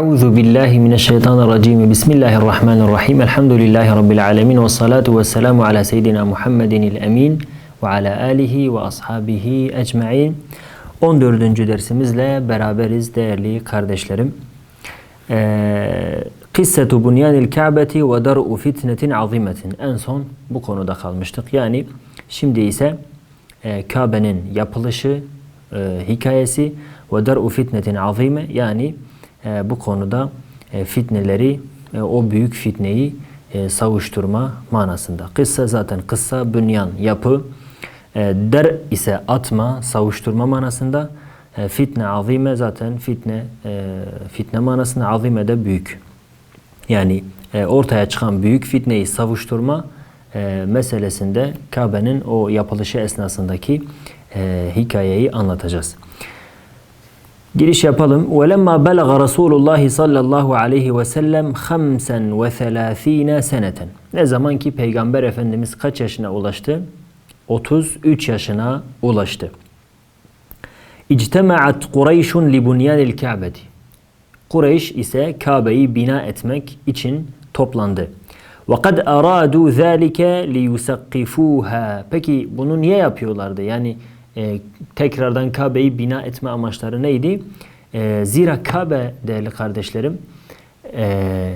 Euzu billahi mineşşeytanirracim. Bismillahirrahmanirrahim. Elhamdülillahi rabbil alamin ve salatu vesselamu ala seyyidina Muhammedinil emin ve ala alihi ve ashabihi ecmaîn. 14. dersimizle beraberiz değerli kardeşlerim. Ee, Kıssetu bunyanil Ka'beti ve dar'u fitnetin azimetin. En son bu konuda kalmıştık. Yani şimdi ise e, Kabe'nin yapılışı e, hikayesi ve dar'u fitnetin azime yani e, bu konuda e, fitneleri e, o büyük fitneyi e, savuşturma manasında. Kıssa zaten kıssa bünyan yapı e, der ise atma savuşturma manasında e, fitne azime zaten fitne e, fitne manasında azime de büyük. Yani e, ortaya çıkan büyük fitneyi savuşturma e, meselesinde Kabe'nin o yapılışı esnasındaki e, hikayeyi anlatacağız Giriş yapalım. وَلَمَّا بَلَغَ رَسُولُ اللّٰهِ sallallahu aleyhi ve sellem 35 seneten. Ne zaman ki Peygamber Efendimiz kaç yaşına ulaştı? 33 yaşına ulaştı. İctema'at Kureyşun li bunyanil Ka'beti. Kureyş ise Kabe'yi bina etmek için toplandı. وَقَدْ أَرَادُوا ذَٰلِكَ لِيُسَقِّفُوهَا Peki bunu niye yapıyorlardı? Yani e, tekrardan Kabe'yi bina etme amaçları neydi? E, zira Kabe değerli kardeşlerim e,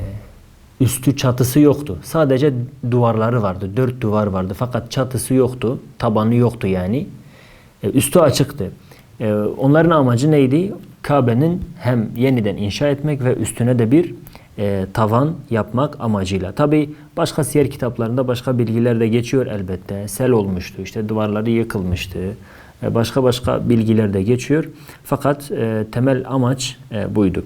üstü çatısı yoktu. Sadece duvarları vardı. Dört duvar vardı. Fakat çatısı yoktu. Tabanı yoktu yani. E, üstü açıktı. E, onların amacı neydi? Kabe'nin hem yeniden inşa etmek ve üstüne de bir e, tavan yapmak amacıyla. Tabi başka siyer kitaplarında başka bilgiler de geçiyor elbette. Sel olmuştu, işte duvarları yıkılmıştı. Başka başka bilgiler de geçiyor. Fakat e, temel amaç e, buydu.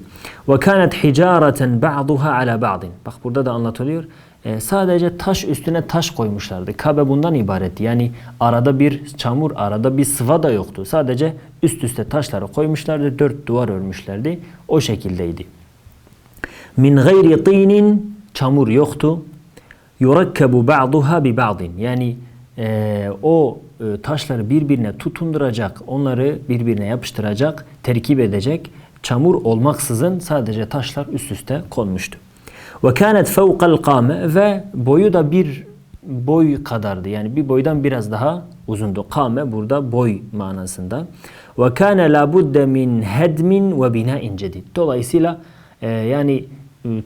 Ve kanet hicareten ba'duha ala ba'din. Bak burada da anlatılıyor. E, sadece taş üstüne taş koymuşlardı. Kabe bundan ibaretti. Yani arada bir çamur, arada bir sıva da yoktu. Sadece üst üste taşları koymuşlardı. Dört duvar örmüşlerdi. O şekildeydi. Min gayri tinin çamur yoktu. Yurakkabu ba'duha bi ba'din. Yani e, o taşları birbirine tutunduracak, onları birbirine yapıştıracak, terkip edecek çamur olmaksızın sadece taşlar üst üste konmuştu. Ve kânet fevkal kâme ve boyu da bir boy kadardı. Yani bir boydan biraz daha uzundu. Kâme burada boy manasında. Ve kâne labudde min hedmin ve binâin cedid. Dolayısıyla e, yani e,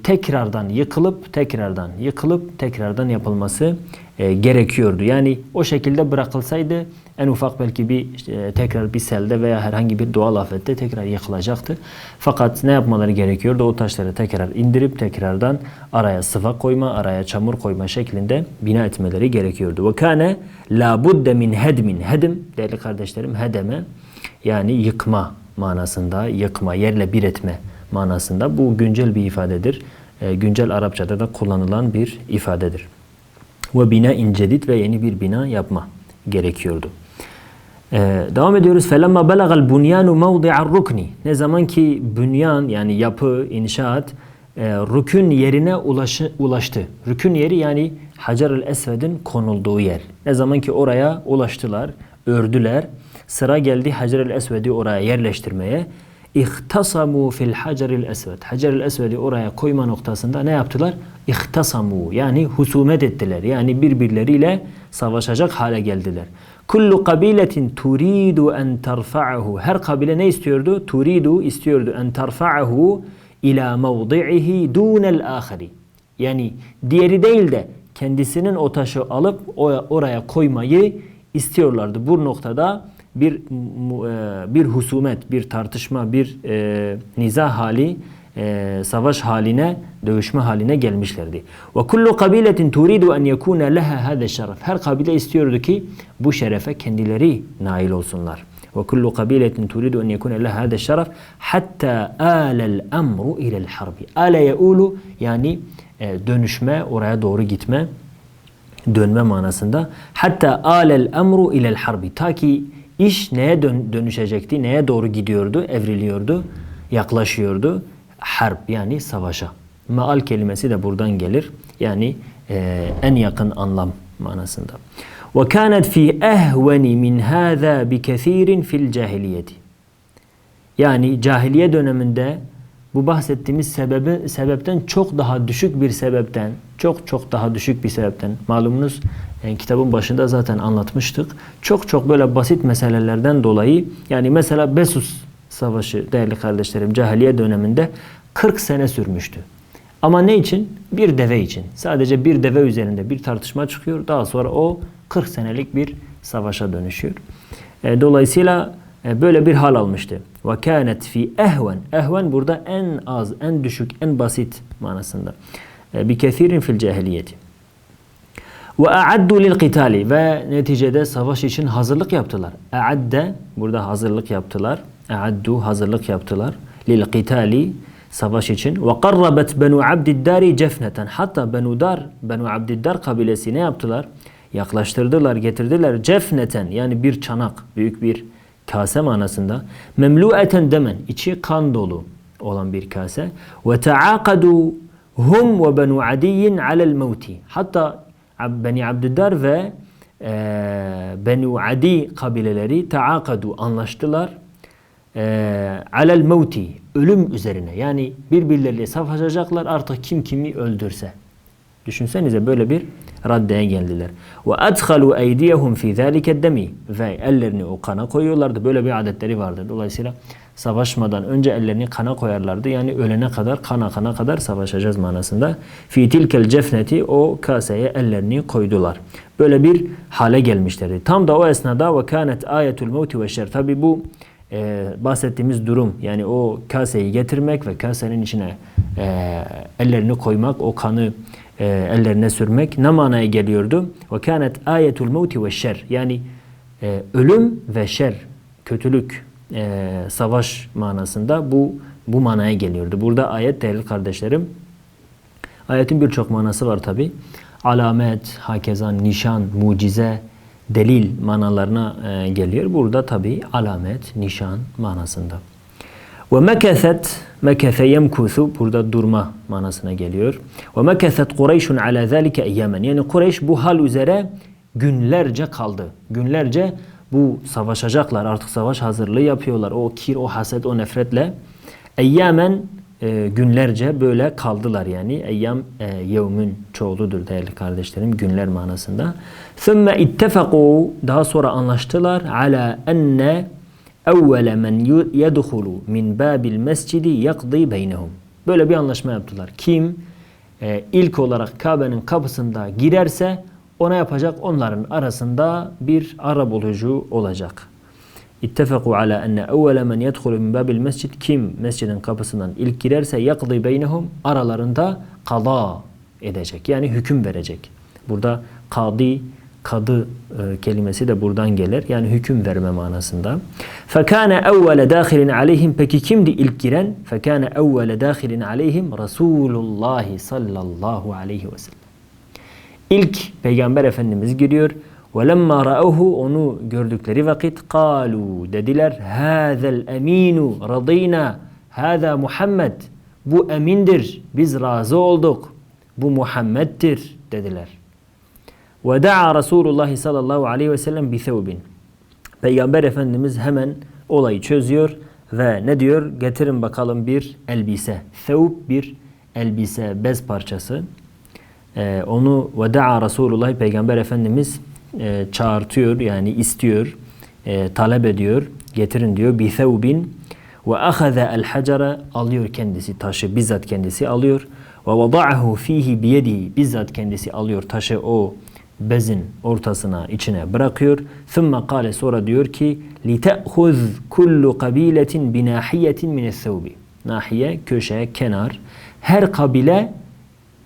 tekrardan yıkılıp tekrardan yıkılıp tekrardan yapılması e, gerekiyordu. Yani o şekilde bırakılsaydı en ufak belki bir e, tekrar bir selde veya herhangi bir doğal afette tekrar yıkılacaktı. Fakat ne yapmaları gerekiyordu? O taşları tekrar indirip tekrardan araya sıva koyma, araya çamur koyma şeklinde bina etmeleri gerekiyordu. Ve kâne la budde min hedmin. Hedim değerli kardeşlerim hedeme yani yıkma manasında yıkma, yerle bir etme manasında. Bu güncel bir ifadedir. E, güncel Arapçada da kullanılan bir ifadedir. Ve bina incedit ve yeni bir bina yapma gerekiyordu. Ee, devam ediyoruz. Felemma belagal bunyanu mevdi'ar rukni. Ne zaman ki bünyan yani yapı, inşaat e, rükün yerine ulaşı, ulaştı. Rükün yeri yani Hacer-ül Esved'in konulduğu yer. Ne zaman ki oraya ulaştılar, ördüler. Sıra geldi Hacer-ül Esved'i oraya yerleştirmeye. İhtasamu fil haceril esved. Haceril esvedi oraya koyma noktasında ne yaptılar? İhtasamu yani husumet ettiler. Yani birbirleriyle savaşacak hale geldiler. Kullu kabiletin turidu en terfa'ahu. Her kabile ne istiyordu? Turidu istiyordu en terfa'ahu ila mevdi'ihi dunel ahiri. Yani diğeri değil de kendisinin o taşı alıp oraya koymayı istiyorlardı. Bu noktada bir e, bir husumet, bir tartışma, bir e, niza hali, e, savaş haline, dövüşme haline gelmişlerdi. Ve kullu kabiletin turidu en yekuna leha hada şeref. Her kabile istiyordu ki bu şerefe kendileri nail olsunlar. Ve kullu kabiletin turidu en yekuna leha hada şeref hatta alel emru ilel harbi. Ale yeulu yani e, dönüşme, oraya doğru gitme, dönme manasında. Hatta alel emru ilel harbi. Ta ki İş neye dön dönüşecekti? Neye doğru gidiyordu? Evriliyordu, yaklaşıyordu. Harp yani savaşa. Maal kelimesi de buradan gelir. Yani e, en yakın anlam manasında. Ve kânet fî ehveni min hâzâ bi kesirin fil cahiliyeti. Yani cahiliye döneminde bu bahsettiğimiz sebebi, sebepten çok daha düşük bir sebepten, çok çok daha düşük bir sebepten, malumunuz yani kitabın başında zaten anlatmıştık. Çok çok böyle basit meselelerden dolayı, yani mesela Besus Savaşı değerli kardeşlerim cahiliye döneminde 40 sene sürmüştü. Ama ne için? Bir deve için. Sadece bir deve üzerinde bir tartışma çıkıyor. Daha sonra o 40 senelik bir savaşa dönüşüyor. E, dolayısıyla böyle bir hal almıştı. Ve kânet fi ehven. Ehven burada en az, en düşük, en basit manasında. E, bi kethirin fil cahiliyeti. Ve a'addu lil qitali ve neticede savaş için hazırlık yaptılar. A'adde burada hazırlık yaptılar. A'addu hazırlık yaptılar. Lil qitali savaş için. Ve qarrabat benu abdiddari cefneten. Hatta benu dar, benu abdiddar kabilesi ne yaptılar? Yaklaştırdılar, getirdiler cefneten yani bir çanak, büyük bir kase manasında. Memlu'eten demen, içi kan dolu olan bir kase. Ve taakadu hum ve benu adiyin alel mevti. Hatta Beni Abdüddar ve e, Benu Adi kabileleri taakadu anlaştılar. E, alel mevti ölüm üzerine yani birbirleriyle savaşacaklar artık kim kimi öldürse. Düşünsenize böyle bir raddeye geldiler. Ve adhalu eydiyehum fi zalike demi ve ellerini o kana koyuyorlardı. Böyle bir adetleri vardı. Dolayısıyla savaşmadan önce ellerini kana koyarlardı. Yani ölene kadar kana kana kadar savaşacağız manasında. Fi tilkel cefneti o kaseye ellerini koydular. Böyle bir hale gelmişlerdi. Tam da o esnada ve kanet ayetul mevti ve şer. Tabi bu e, bahsettiğimiz durum yani o kaseyi getirmek ve kasenin içine e, ellerini koymak, o kanı e, ellerine sürmek ne manaya geliyordu? Ve kanet ayetul mevti ve şer. Yani e, ölüm ve şer, kötülük, e, savaş manasında bu bu manaya geliyordu. Burada ayet değerli kardeşlerim. Ayetin birçok manası var tabi. Alamet, hakeza, nişan, mucize, delil manalarına e, geliyor. Burada tabi alamet, nişan manasında. Ve mekeset, mekese yemkuthu burada durma manasına geliyor. Ve mekeset Kureyşun ala zalike eyyemen. Yani Kureyş bu hal üzere günlerce kaldı. Günlerce bu savaşacaklar. Artık savaş hazırlığı yapıyorlar. O kir, o haset, o nefretle. Eyyemen e, günlerce böyle kaldılar yani. Eyyam e, yevmün çoğuludur değerli kardeşlerim günler manasında. Thumma ittefaqu daha sonra anlaştılar ala enne evvele men yedhulu min babil mescidi yakdi beynehum. Böyle bir anlaşma yaptılar. Kim e, ilk olarak Kabe'nin kapısında girerse ona yapacak onların arasında bir ara bulucu olacak. İttefaqu ala enne evvele men yedhulu min babil mescid kim mescidin kapısından ilk girerse yakdi beynehum aralarında kada edecek. Yani hüküm verecek. Burada kadi kadı e, kelimesi de buradan gelir. Yani hüküm verme manasında. Fekane evvele dâhilin aleyhim peki kimdi ilk giren? Fekane evvele dâhilin aleyhim Resulullah sallallahu aleyhi ve sellem. İlk Peygamber Efendimiz giriyor. وَلَمَّا رَأَوْهُ Onu gördükleri vakit قَالُوا Dediler هَذَا الْاَم۪ينُ رَضِينَا هَذَا Muhammed Bu emindir. Biz razı olduk. Bu Muhammed'dir dediler. Ve da'a Resulullah sallallahu aleyhi ve sellem bi thevbin. Peygamber Efendimiz hemen olayı çözüyor ve ne diyor? Getirin bakalım bir elbise. Thevb bir elbise, bez parçası. Ee, onu ve da'a Resulullah Peygamber Efendimiz e, çağırtıyor yani istiyor, e, talep ediyor. Getirin diyor. Bi thevbin ve ahaza el hacara alıyor kendisi taşı bizzat kendisi alıyor ve vada'ahu fihi biyedihi bizzat kendisi alıyor taşı o bezin ortasına içine bırakıyor. Thumma kale sonra diyor ki li ta'khuz kullu kabiletin bi nahiyetin min thawbi. Nahiye köşe kenar her kabile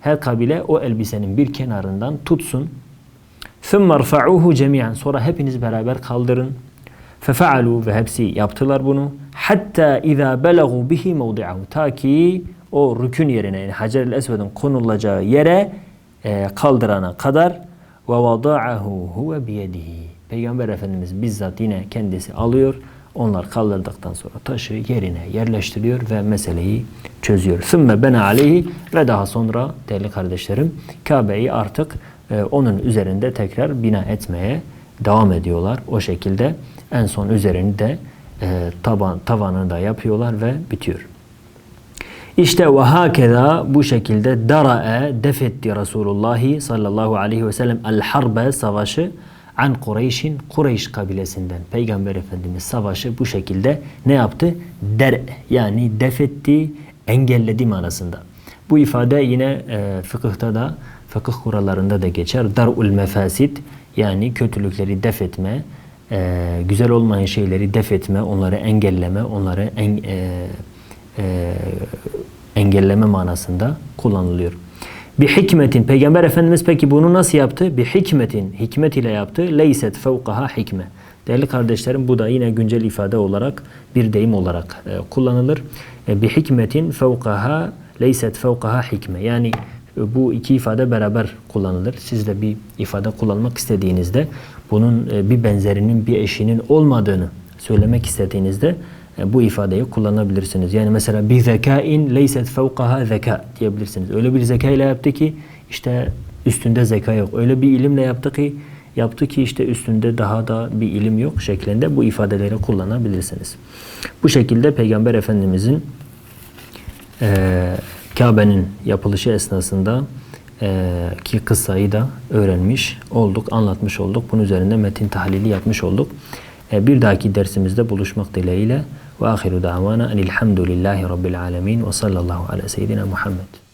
her kabile o elbisenin bir kenarından tutsun. ثُمَّ رْفَعُوهُ cemiyen Sonra hepiniz beraber kaldırın. فَفَعَلُوا ve hepsi yaptılar bunu. Hatta اِذَا بَلَغُوا bihi مَوْضِعَهُ Ta ki o rükün yerine yani Hacer-i Esved'in konulacağı yere e, kaldırana kadar ve vada'ahu huve biyedihi. Peygamber Efendimiz bizzat yine kendisi alıyor. Onlar kaldırdıktan sonra taşı yerine yerleştiriyor ve meseleyi çözüyor. Sümme ben aleyhi ve daha sonra değerli kardeşlerim Kabe'yi artık e, onun üzerinde tekrar bina etmeye devam ediyorlar. O şekilde en son üzerini de e, taban, tavanını da yapıyorlar ve bitiyor. İşte ve hakeza bu şekilde dara'e defetti Resulullah sallallahu aleyhi ve sellem el harbe savaşı an Kureyş'in Kureyş kabilesinden. Peygamber Efendimiz savaşı bu şekilde ne yaptı? Der yani defetti, engelledi manasında. Bu ifade yine e, fıkıhta da fıkıh kurallarında da geçer. Dar'ul mefasit yani kötülükleri def etme, e, güzel olmayan şeyleri def etme, onları engelleme, onları en, e, e, engelleme manasında kullanılıyor. Bir hikmetin, Peygamber Efendimiz peki bunu nasıl yaptı? Bir hikmetin, hikmet ile yaptı. Leyset fevkaha hikme. Değerli kardeşlerim bu da yine güncel ifade olarak bir deyim olarak e, kullanılır. E, bir hikmetin fevkaha leyset fevkaha hikme. Yani e, bu iki ifade beraber kullanılır. Siz de bir ifade kullanmak istediğinizde bunun e, bir benzerinin bir eşinin olmadığını söylemek istediğinizde bu ifadeyi kullanabilirsiniz. Yani mesela bir zekain leyset fevkaha zeka diyebilirsiniz. Öyle bir zeka ile yaptı ki işte üstünde zeka yok. Öyle bir ilimle yaptı ki yaptı ki işte üstünde daha da bir ilim yok şeklinde bu ifadeleri kullanabilirsiniz. Bu şekilde Peygamber Efendimizin e, Kabe'nin yapılışı esnasında e, ki kıssayı da öğrenmiş olduk, anlatmış olduk. Bunun üzerinde metin tahlili yapmış olduk. E, bir dahaki dersimizde buluşmak dileğiyle ve ahiru davana enilhamdülillahi rabbil alemin ve sallallahu ala seyyidina Muhammed.